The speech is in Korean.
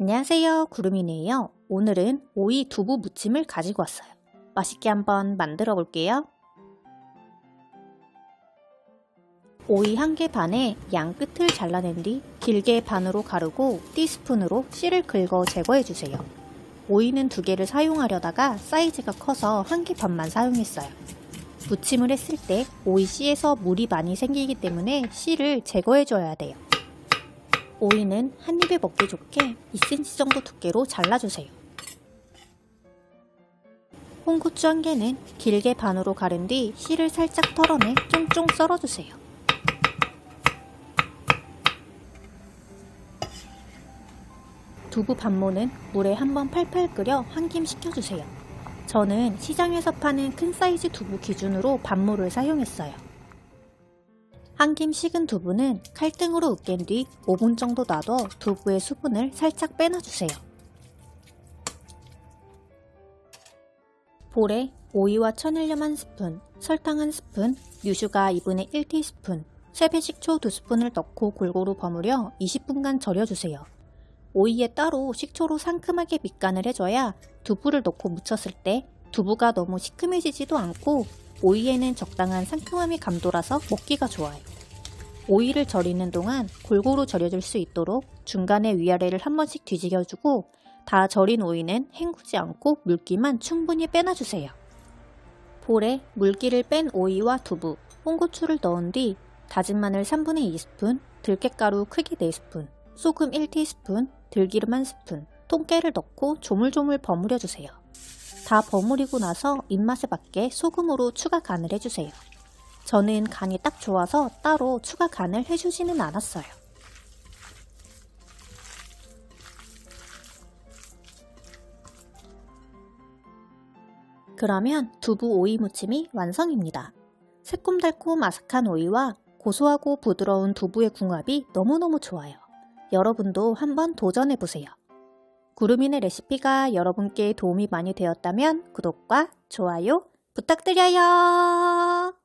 안녕하세요. 구름이네요. 오늘은 오이 두부 무침을 가지고 왔어요. 맛있게 한번 만들어 볼게요. 오이 한 개 반에 양 끝을 잘라낸 뒤 길게 반으로 가르고 티스푼으로 씨를 긁어 제거해 주세요. 오이는 두 개를 사용하려다가 사이즈가 커서 한 개 반만 사용했어요. 무침을 했을 때 오이 씨에서 물이 많이 생기기 때문에 씨를 제거해 줘야 돼요 오이는 한 입에 먹기 좋게 2cm 정도 두께로 잘라주세요. 홍고추 한 개는 길게 반으로 가른 뒤 씨를 살짝 털어내 쫑쫑 썰어주세요. 두부 반모는 물에 한번 팔팔 끓여 한김 식혀주세요. 저는 시장에서 파는 큰 사이즈 두부 기준으로 반모를 사용했어요. 한 김 식은 두부는 칼등으로 으깬 뒤 5분 정도 놔둬 두부의 수분을 살짝 빼놔주세요. 볼에 오이와 천일염 한 스푼, 설탕 한 스푼, 유슈가 2분의 1티스푼, 세배 식초 2스푼을 넣고 골고루 버무려 20분간 절여주세요. 오이에 따로 식초로 상큼하게 밑간을 해줘야 두부를 넣고 무쳤을 때 두부가 너무 시큼해지지도 않고 오이에는 적당한 상큼함이 감돌아서 먹기가 좋아요. 오이를 절이는 동안 골고루 절여줄 수 있도록 중간에 위아래를 한 번씩 뒤지겨주고 다 절인 오이는 헹구지 않고 물기만 충분히 빼놔주세요. 볼에 물기를 뺀 오이와 두부, 홍고추를 넣은 뒤 다진 마늘 3분의 2스푼, 들깨가루 크기 4스푼, 소금 1티스푼, 들기름 1스푼, 통깨를 넣고 조물조물 버무려주세요. 다 버무리고 나서 입맛에 맞게 소금으로 추가 간을 해주세요. 저는 간이 딱 좋아서 따로 추가 간을 해주지는 않았어요. 그러면 두부 오이 무침이 완성입니다. 새콤달콤 아삭한 오이와 고소하고 부드러운 두부의 궁합이 너무너무 좋아요. 여러분도 한번 도전해보세요. 구름이네 레시피가 여러분께 도움이 많이 되었다면 구독과 좋아요 부탁드려요.